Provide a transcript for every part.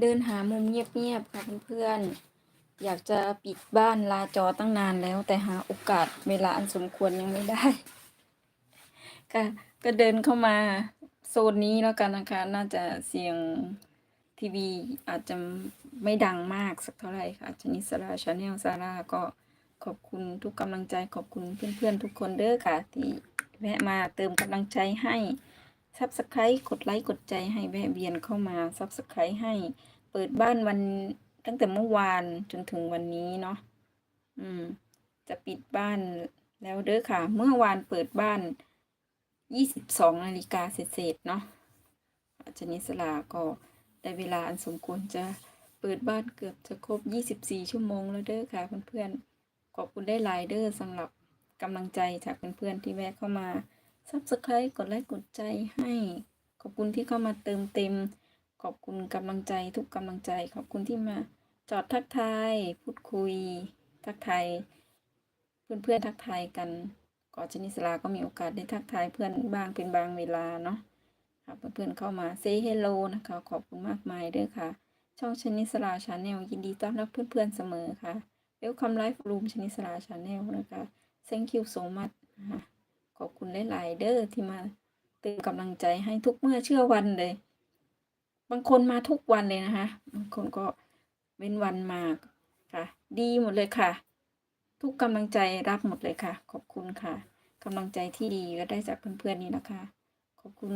เดินหามุมเงียบๆค่ะเพื่อนๆ อยากจะปิดบ้านลาจอตั้งนานแล้ว แต่หาโอกาสเวลาอันสมควรยังไม่ได้ก็ก็เดินเข้ามาโซนนี้แล้วกันนะคะ น่าจะเสียงทีวีอาจจะไม่ดังมากสักเท่าไหร่ค่ะชนิสราชาแนลซาร่าก็ขอบคุณทุกกำลังใจขอบคุณเพื่อนๆ ทุกคนเด้อค่ะ ที่แวะมาเติมกำลังใจให้ซับสไครต์กดไลค์กดใจให้แวะเวียนเข้ามาซับสไครต์ให้ เปิดบ้านวันตั้งแต่เมื่อวานจนถึงวันนี้เนาะอืม จะปิดบ้านแล้วเด้อค่ะ เมื่อวานเปิดบ้านยี่สิบสองนาฬิกาเศษเนาะอาจารย์นิสลาก็ได้เวลาอันสมควรจะเปิดบ้านเกือบจะครบยี่สิบสี่ชั่วโมงแล้วเด้อค่ะเพื่อนๆ ขอบคุณได้หลายเด้อสำหรับกำลังใจจากเพื่อนๆที่แวะเข้ามา subscribe กดไลค์กดใจให้ ขอบคุณที่เข้ามาเติมเต็ม ขอบคุณกำลังใจทุกกำลังใจ ขอบคุณที่มาจอดทักทาย พูดคุย ทักทายเพื่อนๆทักทายกันก่อนชนิสลาก็มีโอกาสได้ทักทายเพื่อนบ้างเป็นบางเวลาเนาะครับเพื่อนๆเข้ามาเซ y h เฮลโลนะคะขอบคุณมากมายด้อค่ะ ช่องชนิสลาชาแนลยินดีต้อนรับเพื่อนๆเสมอค่ะเวลคัมไลฟ์รูมชนิสลาชาแนลนะคะ thank you so much นะคะขอบคุณหลายๆเด้อที่มาเติมกำลังใจให้ทุกเมื่อเชื่อวันเลย บางคนมาทุกวันเลยนะคะบางคนก็เว้นวันมาค่ะ ดีหมดเลยค่ะ ทุกกำลังใจรับหมดเลยค่ะ ขอบคุณค่ะกำลังใจที่ดีก็ได้จากเพื่อนๆนี่นะคะ ขอบคุณ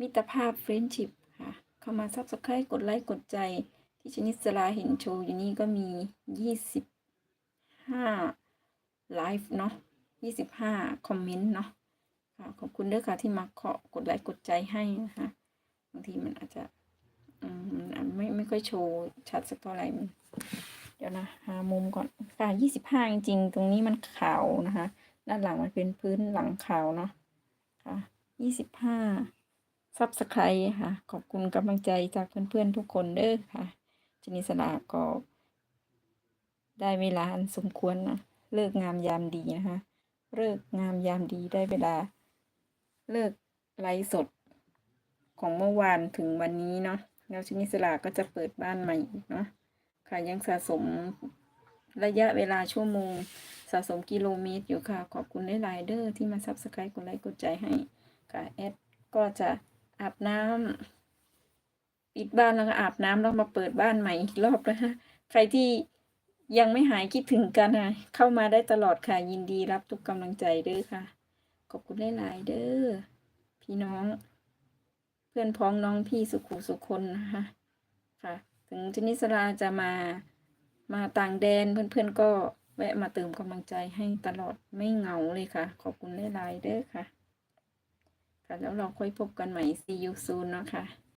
มิตรภาพเฟรนด์ชิพค่ะ เข้ามาซับสไครต์กดไลค์กดใจที่ชนิดสลาเห็นโชว์อยู่นี่ก็มียี่สิบห้าไลฟ์เนาะยี่สิบห้าคอมเมนต์เนาะค่ะขอบคุณด้อค่ะที่มาเคาะกดไลค์กดใจให้นะคะ บางทีมันอาจจะ อืมมันอาจไม่ไม่ ค่อยโชว์ชัดสักเท่าไหร่มันเดี๋ยวนะหามุมก่อนค่ะยี่สิบห้าจริงๆ ตรงนี้มันขาวนะคะ ด้านหลังมันเป็นพื้นหลังขาวเนาะค่ะยี่สิบห้าซับสไครต์ค่ะ ขอบคุณกำลังใจจากเพื่อนๆทุกคนเด้อค่ะชนิสลาก็ ได้เวลาอันสมควรนะเลิกงามยามดีนะคะเลิกงามยามดีได้เวลา เลิกไลฟ์สดของเมื่อวานถึงวันนี้เนาะ แล้วชนิสลาก็จะเปิดบ้านใหม่เนาะค่ะยังสะสมระยะเวลาชั่วโมง สะสมกิโลเมตรอยู่ค่ะ ขอบคุณได้หลายเด้อที่มาซับสไครต์กดไลค์กดใจให้ค่ะแอดก็จะอาบน้ำปิดบ้านแล้วก็อาบน้ำแล้วมาเปิดบ้านใหม่อีกรอบนะคะใครที่ยังไม่หายคิดถึงกันนะเข้ามาได้ตลอดค่ะ ยินดีรับทุกกำลังใจเด้อค่ะ ขอบคุณได้หลายๆเด้อพี่น้อง พื่อนพ้องน้องพี่สุขุสุคนนะคะค่ะ ถึงชนิสราจะมามาต่างแดนเพื่อนๆก็แวะมาเติมกำลังใจให้ตลอดไม่เหงาเลยค่ะ ขอบคุณหลายๆเด้อค่ะ ค่ะ แล้วเราค่อยพบกันใหม่ see you soon เนาะค่ะ